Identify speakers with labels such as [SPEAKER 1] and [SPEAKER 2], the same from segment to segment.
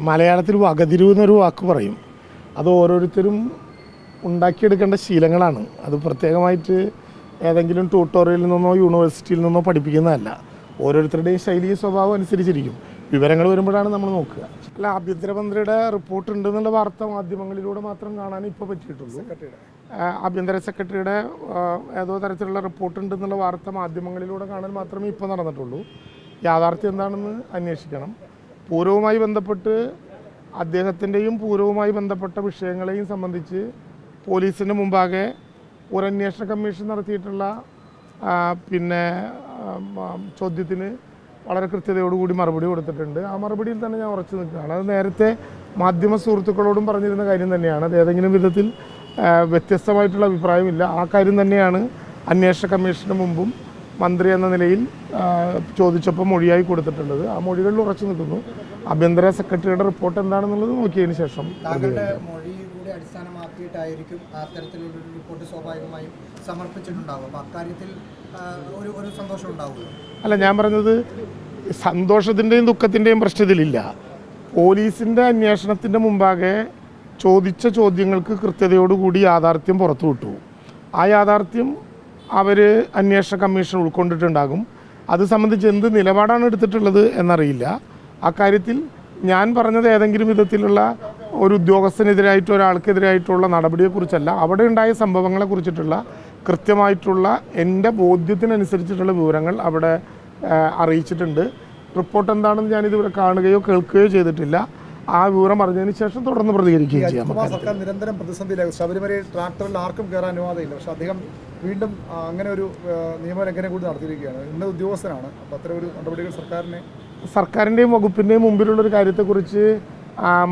[SPEAKER 1] മലയാളത്തിൽ വകതിരിവ് എന്നൊരു വാക്ക് പറയും. അത് ഓരോരുത്തരും ഉണ്ടാക്കിയെടുക്കേണ്ട ശീലങ്ങളാണ്. അത് പ്രത്യേകമായിട്ട് ഏതെങ്കിലും ട്യൂട്ടോറിയലിൽ നിന്നോ യൂണിവേഴ്സിറ്റിയിൽ നിന്നോ പഠിപ്പിക്കുന്നതല്ല. ഓരോരുത്തരുടെയും ശൈലി സ്വഭാവം അനുസരിച്ചിരിക്കും. വിവരങ്ങൾ വരുമ്പോഴാണ് നമ്മൾ നോക്കുക. അല്ല ആഭ്യന്തരമന്ത്രിയുടെ റിപ്പോർട്ട് ഉണ്ടെന്നുള്ള വാർത്ത മാധ്യമങ്ങളിലൂടെ മാത്രം കാണാൻ ഇപ്പോൾ പറ്റിയിട്ടുള്ളൂ. ആഭ്യന്തര സെക്രട്ടറിയുടെ ഏതോ തരത്തിലുള്ള റിപ്പോർട്ട് ഉണ്ടെന്നുള്ള വാർത്ത മാധ്യമങ്ങളിലൂടെ കാണാൻ മാത്രമേ ഇപ്പോൾ നടന്നിട്ടുള്ളൂ. യാഥാർത്ഥ്യം എന്താണെന്ന് അന്വേഷിക്കണം. പൂർവവുമായി ബന്ധപ്പെട്ട് അദ്ദേഹത്തിന്റെയും പൂർവവുമായി ബന്ധപ്പെട്ട വിഷയങ്ങളെയും സംബന്ധിച്ച് പോലീസിന് മുമ്പാകെ ഒരു അന്വേഷണ കമ്മീഷൻ നടത്തിയിട്ടുള്ള പിന്നെ ചോദ്യത്തിന് വളരെ കൃത്യതയോടുകൂടി മറുപടി കൊടുത്തിട്ടുണ്ട്. ആ മറുപടിയിൽ തന്നെ ഞാൻ ഉറച്ചു നിൽക്കുകയാണ്. അത് നേരത്തെ മാധ്യമ സുഹൃത്തുക്കളോടും പറഞ്ഞിരുന്ന കാര്യം തന്നെയാണ്. അത് ഏതെങ്കിലും വിധത്തിൽ വ്യത്യസ്തമായിട്ടുള്ള അഭിപ്രായമില്ല. ആ കാര്യം തന്നെയാണ് അന്വേഷണ കമ്മീഷന് മുമ്പും മന്ത്രി എന്ന നിലയിൽ ചോദിച്ചപ്പോൾ മൊഴിയായി കൊടുത്തിട്ടുള്ളത്. ആ മൊഴികളിൽ ഉറച്ചു നിൽക്കുന്നു. ആഭ്യന്തര സെക്രട്ടറിയുടെ റിപ്പോർട്ട് എന്താണെന്നുള്ളത് നോക്കിയതിന് ശേഷം
[SPEAKER 2] അടിസ്ഥാനമാക്കിയിട്ടായിരിക്കും അത്തരത്തിലുള്ള റിപ്പോർട്ട് സ്വാഭാവികമായും സമർപ്പിച്ചിട്ടുണ്ടാവും അപ്പോൾ അക്കാര്യത്തിൽ ഒരു ഒരു സന്തോഷം ഉണ്ടാവുമല്ലോ?
[SPEAKER 1] അല്ല ഞാൻ പറഞ്ഞത് സന്തോഷത്തിന്റെയും ദുഃഖത്തിന്റെയും പ്രശ്നത്തിലില്ല. പോലീസിന്റെ അന്വേഷണത്തിന്റെ മുമ്പാകെ ചോദിച്ച ചോദ്യങ്ങൾക്ക് കൃത്യതയോടുകൂടി യാഥാർത്ഥ്യം പുറത്തു വിട്ടു ആ യാഥാർത്ഥ്യം അവർ അന്വേഷണ കമ്മീഷൻ ഉൾക്കൊണ്ടിട്ടുണ്ടാകും. അത് സംബന്ധിച്ച് എന്ത് നിലപാടാണ് എടുത്തിട്ടുള്ളത് എന്നറിയില്ല. അക്കാര്യത്തിൽ ഞാൻ പറഞ്ഞത് ഏതെങ്കിലും വിധത്തിലുള്ള ഒരു ഉദ്യോഗസ്ഥനെതിരായിട്ടോ ഒരാൾക്കെതിരായിട്ടുള്ള നടപടിയെക്കുറിച്ചല്ല. അവിടെ ഉണ്ടായ സംഭവങ്ങളെ കുറിച്ചിട്ടുള്ള കൃത്യമായിട്ടുള്ള എന്റെ ബോധ്യത്തിനനുസരിച്ചിട്ടുള്ള വിവരങ്ങൾ അവിടെ അറിയിച്ചിട്ടുണ്ട്. റിപ്പോർട്ട് എന്താണെന്ന് ഞാൻ ഇതുവരെ കാണുകയോ കേൾക്കുകയോ ചെയ്തിട്ടില്ല. ആ വിവരം അറിഞ്ഞതിന് ശേഷം തുടർന്ന് പ്രതികരിക്കുകയും ചെയ്യാം.
[SPEAKER 3] സർക്കാർ നിരന്തരം പ്രതിസന്ധിയിലാകും ശബരിമലയിൽ ട്രാക്ടറിൽ ആർക്കും കയറാൻ അനുവാദമില്ല. പക്ഷെ അദ്ദേഹം വീണ്ടും അങ്ങനെ ഒരു നിയമലംഘനം കൂടി നടത്തിയിരിക്കുകയാണ്. ഇന്ന ഉദ്യോഗസ്ഥനാണ്. അപ്പോൾ അത്ര ഒരു നടപടികൾ സർക്കാരിനെ
[SPEAKER 1] സർക്കാരിന്റെയും വകുപ്പിന്റെയും മുമ്പിലുള്ള ഒരു കാര്യത്തെക്കുറിച്ച്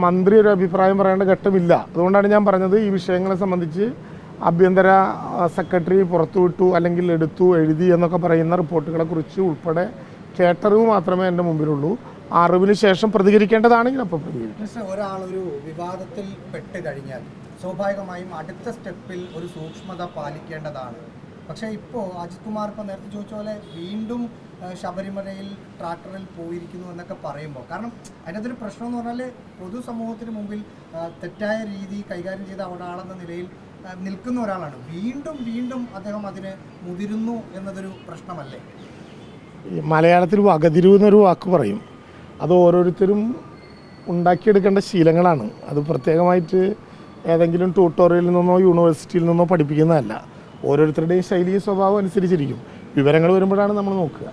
[SPEAKER 1] മന്ത്രി ഒരു അഭിപ്രായം പറയേണ്ട ഘട്ടമില്ല. അതുകൊണ്ടാണ് ഞാൻ പറഞ്ഞത് ഈ വിഷയങ്ങളെ സംബന്ധിച്ച് ആഭ്യന്തര സെക്രട്ടറി പുറത്തുവിട്ടു അല്ലെങ്കിൽ എടുത്തു എഴുതി എന്നൊക്കെ പറയുന്ന റിപ്പോർട്ടുകളെ കുറിച്ച് ഉൾപ്പെടെ കേട്ടറിവ് മാത്രമേ എന്റെ മുമ്പിലുള്ളൂ. അറിവിന് ശേഷം പ്രതികരിക്കേണ്ടതാണെങ്കിൽ അപ്പോൾ പ്രതികരിക്കും.
[SPEAKER 2] മിസ്റ്റർ ഒരാൾ ഒരു വിവാദത്തിൽ പെട്ട് കഴിഞ്ഞാൽ സ്വാഭാവികമായും അടുത്ത സ്റ്റെപ്പിൽ ഒരു സൂക്ഷ്മത പാലിക്കേണ്ടതാണ്. പക്ഷേ ഇപ്പോൾ അജിത് കുമാർ ഇപ്പോൾ നേരത്തെ ചോദിച്ച പോലെ വീണ്ടും ശബരിമലയിൽ ട്രാക്ടറിൽ പോയിരിക്കുന്നു എന്നൊക്കെ പറയുമ്പോൾ കാരണം അതിനകത്തൊരു പ്രശ്നം എന്ന് പറഞ്ഞാൽ പൊതുസമൂഹത്തിന് മുമ്പിൽ തെറ്റായ രീതി കൈകാര്യം ചെയ്ത ഒരാളെന്ന നിലയിൽ നിൽക്കുന്ന ഒരാളാണ്. വീണ്ടും വീണ്ടും അദ്ദേഹം അതിന് മുതിരുന്നു എന്നതൊരു പ്രശ്നമല്ലേ?
[SPEAKER 1] മലയാളത്തിൽ വകതിരിവ് എന്നൊരു വാക്ക് പറയും. അത് ഓരോരുത്തരും ഉണ്ടാക്കിയെടുക്കേണ്ട ശീലങ്ങളാണ്. അത് പ്രത്യേകമായിട്ട് ഏതെങ്കിലും ട്യൂട്ടോറിയലിൽ നിന്നോ യൂണിവേഴ്സിറ്റിയിൽ നിന്നോ പഠിപ്പിക്കുന്നതല്ല. ഓരോരുത്തരുടെയും ശൈലി സ്വഭാവം അനുസരിച്ചിരിക്കും. വിവരങ്ങൾ വരുമ്പോഴാണ് നമ്മൾ നോക്കുക.